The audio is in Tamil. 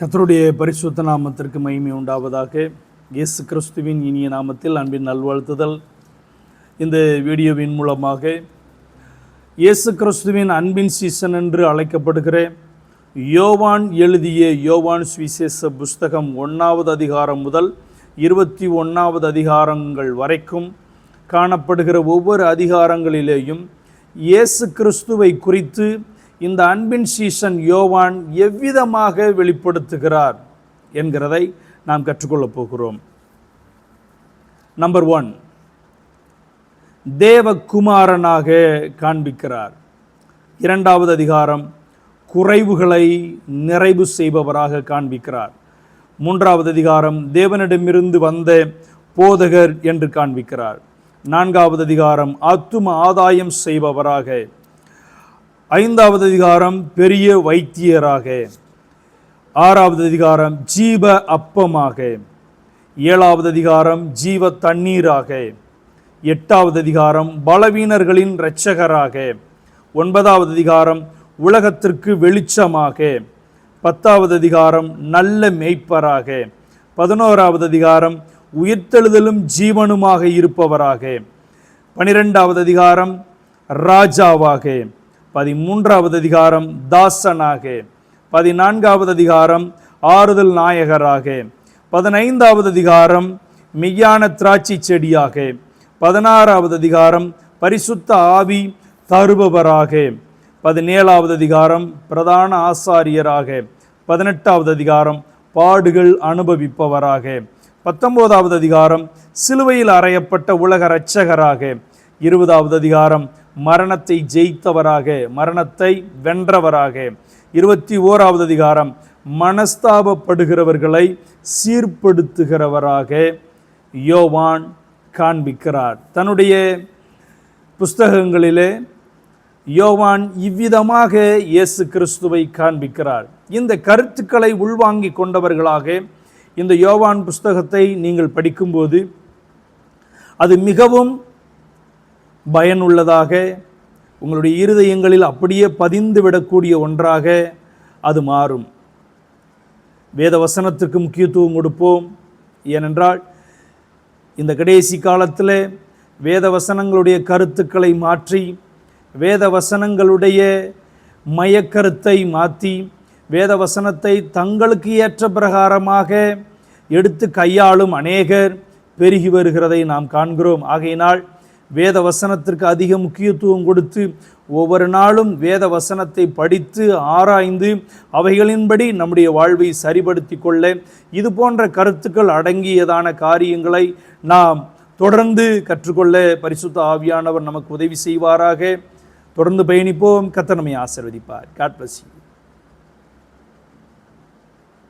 கத்தருடைய பரிசுத்த நாமத்திற்கு மகிமை உண்டாவதாக. இயேசு கிறிஸ்துவின் இனிய நாமத்தில் அன்பின் நல்வாழ்த்துதல். இந்த வீடியோவின் மூலமாக இயேசு கிறிஸ்துவின் அன்பின் சீசன் என்று அழைக்கப்படுகிற யோவான் எழுதிய யோவான் சுவிசேஷ புஸ்தகம் ஒன்றாவது அதிகாரம் முதல் இருபத்தி ஒன்றாவது அதிகாரங்கள் வரைக்கும் காணப்படுகிற ஒவ்வொரு அதிகாரங்களிலேயும் இயேசு கிறிஸ்துவை குறித்து இந்த அன்பின் சீசன் யோவான் எவ்விதமாக வெளிப்படுத்துகிறார் என்கிறதை நாம் கற்றுக்கொள்ளப் போகிறோம். நம்பர் ஒன் தேவகுமாரனாக காண்பிக்கிறார். இரண்டாவது அதிகாரம் குறைவுகளை நிறைவு செய்பவராக காண்பிக்கிறார். மூன்றாவது அதிகாரம் தேவனிடமிருந்து வந்த போதகர் என்று காண்பிக்கிறார். நான்காவது அதிகாரம் ஆத்தும ஆதாயம் செய்பவராக ஐந்தாவது அதிகாரம் பெரிய வைத்தியராக. ஆறாவது அதிகாரம் ஜீவ அப்பமாக. ஏழாவது அதிகாரம் ஜீவ தண்ணீராக. எட்டாவது அதிகாரம் பலவீனர்களின் இரட்சகராக. ஒன்பதாவது அதிகாரம் உலகத்திற்கு வெளிச்சமாக. பத்தாவது அதிகாரம் நல்ல மேய்ப்பராக. பதினோராவது அதிகாரம் உயிர்த்தெழுதலும் ஜீவனுமாக இருப்பவராக. பனிரெண்டாவது அதிகாரம் ராஜாவாக. பதிமூன்றாவது அதிகாரம் தாசனாக. பதினான்காவது அதிகாரம் ஆறுதல் நாயகராக. பதினைந்தாவது அதிகாரம் மெய்யான திராட்சை செடியாக. பதினாறாவது அதிகாரம் பரிசுத்த ஆவி தருபவராக. பதினேழாவது அதிகாரம் பிரதான ஆசாரியராக. பதினெட்டாவது அதிகாரம் பாடுகள் அனுபவிப்பவராக. பத்தொன்பதாவது அதிகாரம் சிலுவையில் அறையப்பட்ட உலக இரட்சகராக. இருபதாவது அதிகாரம் மரணத்தை ஜெயித்தவராக மரணத்தை வென்றவராக. இருபத்தி ஓராவது அதிகாரம். மனஸ்தாபப்படுகிறவர்களை சீர்படுத்துகிறவராக யோவான் காண்பிக்கிறார். தன்னுடைய புஸ்தகங்களிலே யோவான் இவ்விதமாக இயேசு கிறிஸ்துவை காண்பிக்கிறார். இந்த கருத்துக்களை உள்வாங்கி கொண்டவர்களாக இந்த யோவான் புஸ்தகத்தை நீங்கள் படிக்கும்போது அது மிகவும் பயனுள்ளதாக உங்களுடைய இருதயங்களில் அப்படியே பதிந்து விடக்கூடிய ஒன்றாக அது மாறும். வேத வசனத்துக்கு முக்கியத்துவம் கொடுப்போம். ஏனென்றால் இந்த கடைசி காலத்தில் வேத வசனங்களுடைய கருத்துக்களை மாற்றி வேத வசனங்களுடைய மயக்கருத்தை மாற்றி வேத வசனத்தை தங்களுக்கு ஏற்ற பிரகாரமாக எடுத்து கையாளும் அநேகர் பெருகி வருகிறதை நாம் காண்கிறோம். ஆகையினால் வேத வசனத்திற்கு அதிக முக்கியத்துவம் கொடுத்து ஒவ்வொரு நாளும் வேத வசனத்தை படித்து ஆராய்ந்து அவைகளின்படி நம்முடைய வாழ்வை சரிபடுத்தி கொள்ள இது போன்ற கருத்துக்கள் அடங்கியதான காரியங்களை நாம் தொடர்ந்து கற்றுக்கொள்ள பரிசுத்த ஆவியானவர் நமக்கு உதவி செய்வாராக. தொடர்ந்து பயணிப்போம். கத்தனமை ஆசிர்வதிப்பார். God plus